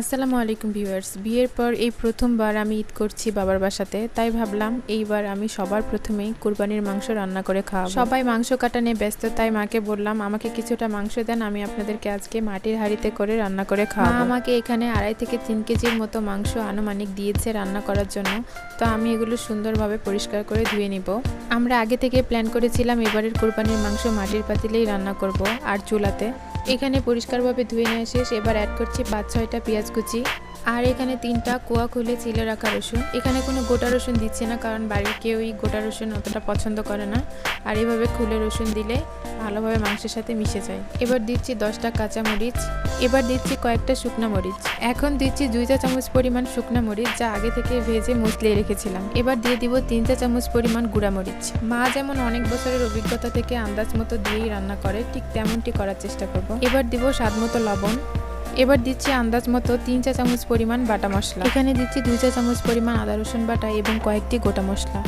আসসালামু আলাইকুম ভিউয়ার্স। বিয়ের পর এই প্রথমবার আমি ঈদ করছি বাবার বাসাতে, তাই ভাবলাম এইবার আমি সবার প্রথমেই কুরবানির মাংস রান্না করে খাওয়াবো। সবাই মাংস কাটা নিয়ে ব্যস্ত, তাই মাকে বললাম, আমাকে কিছুটা মাংস দেন, আমি আপনাদেরকে আজকে মাটির হাঁড়িতে করে রান্না করে খাওয়া আমাকে এখানে আড়াই থেকে তিন কেজির মতো মাংস আনুমানিক দিয়েছে রান্না করার জন্য, তো আমি এগুলো সুন্দরভাবে পরিষ্কার করে ধুয়ে নিব। আমরা আগে থেকে প্ল্যান করেছিলাম এবারের কুরবানির মাংস মাটির পাতিলেই রান্না করব, আর চুলাতে। এখানে পরিষ্কারভাবে ধুয়ে নেওয়া শেষ এবার অ্যাড করছি পাঁচ ছয়টা পেঁয়াজ কুচি। আর এখানে তিনটা কুয়া খুলে চিলে রাখা রসুন। এখানে কোনো গোটা রসুন দিচ্ছে না, কারণ বাড়ির কেউই গোটা রসুন অতটা পছন্দ করে না। আর এভাবে খুলে রসুন দিলে ভালোভাবে মাংসের সাথে মিশে যায়। এবার দিচ্ছি দশটা কাঁচা মরিচ। এবার দিচ্ছি কয়েকটা শুকনা মরিচ। এখন দিচ্ছি দুই চা চামচ পরিমাণ শুকনা মরিচ, যা আগে থেকে ভেজে মুসলিয়ে রেখেছিলাম। এবার দিয়ে দিব তিন চা চামচ পরিমাণ গুঁড়া মরিচ। মা যেমন অনেক বছরের অভিজ্ঞতা থেকে আন্দাজ মতো দিয়েই রান্না করে, ঠিক তেমনটি করার চেষ্টা করব। এবার দিব স্বাদ মতো লবণ। এবার দিচ্ছি আন্দাজ মতো তিন চা চামচ পরিমাণ বাটা মশলা। এখানে দিচ্ছি দুই চা চামচ পরিমাণ আদা, রসুন বাটা এবং কয়েকটি গোটা মশলা।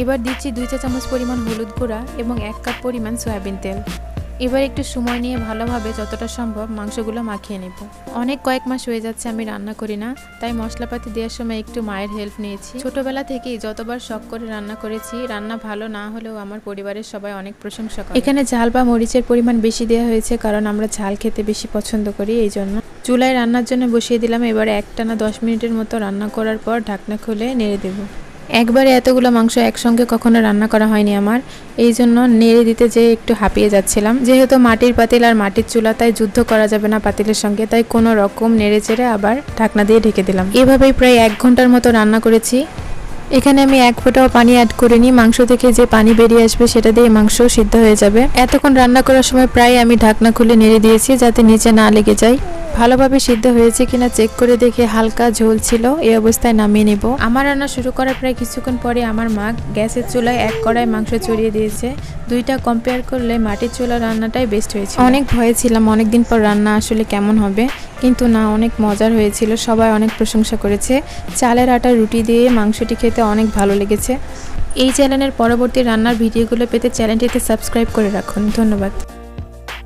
এবার দিচ্ছি দুই চা চামচ পরিমাণ হলুদ গুঁড়া এবং এক কাপ পরিমাণ সয়াবিন তেল। এবার একটু সময় নিয়ে ভালোভাবে যতটা সম্ভব মাংসগুলো মাখিয়ে নেব। অনেক কয়েক মাস হয়ে যাচ্ছে আমি রান্না করি না, তাই মশলাপাতি দেওয়ার সময় একটু মায়ের হেল্প নিয়েছি। ছোটবেলা থেকেই যতবার শখ করে রান্না করেছি, রান্না ভালো না হলেও আমার পরিবারের সবাই অনেক প্রশংসা করে। এখানে ঝাল বা মরিচের পরিমাণ বেশি দেওয়া হয়েছে কারণ আমরা ঝাল খেতে বেশি পছন্দ করি, এই জন্য। চুলায় রান্নার জন্য বসিয়ে দিলাম, এবারে একটানা দশ মিনিটের মতো রান্না করার পর ঢাকনা খুলে নেড়ে দেবো। একবারে এতগুলো মাংস একসঙ্গে কখনো রান্না করা হয়নি আমার। এই জন্য নেড়ে দিতে যেয়ে একটু হাঁপিয়ে যাচ্ছিলাম। যেহেতু মাটির পাতিল আর মাটির চুলা, তাই যুদ্ধ করা যাবে না পাতিলের সঙ্গে, তাই কোনো রকম নেড়ে চেড়ে আবার ঢাকনা দিয়ে ঢেকে দিলাম। এভাবেই প্রায় এক ঘণ্টার মতো রান্না করেছি। এখানে আমি এক ফোঁটাও পানি অ্যাড করিনি। মাংস থেকে যে পানি বেরিয়ে আসবে সেটা দিয়ে মাংস সিদ্ধ হয়ে যাবে। এতক্ষণ রান্না করার সময় প্রায় আমি ঢাকনা খুলে নেড়ে দিয়েছি যাতে নিচে না লেগে যায়। ভালোভাবে সিদ্ধ হয়েছে কিনা চেক করে দেখে হালকা ঝোল ছিল এই অবস্থায় নামিয়ে নেব। আমার রান্না শুরু করার প্রায় কিছুক্ষণ পরে আমার মা গ্যাসের চুলায় এক কড়াই মাংস চড়িয়ে দিয়েছে। দুইটা কম্পেয়ার করলে মাটির চুলা রান্নাটাই বেস্ট হয়েছে অনেক ভয়ে ছিলাম, অনেকদিন পর রান্না আসলে কেমন হবে? কিন্তু না, অনেক মজার হয়েছিল, সবাই অনেক প্রশংসা করেছে। চালের আটা রুটি দিয়ে মাংসটি খেতে অনেক ভালো লেগেছে। এই চ্যানেলের পরবর্তী রান্নার ভিডিওগুলো পেতে চ্যানেলটিকে সাবস্ক্রাইব করে রাখুন। ধন্যবাদ।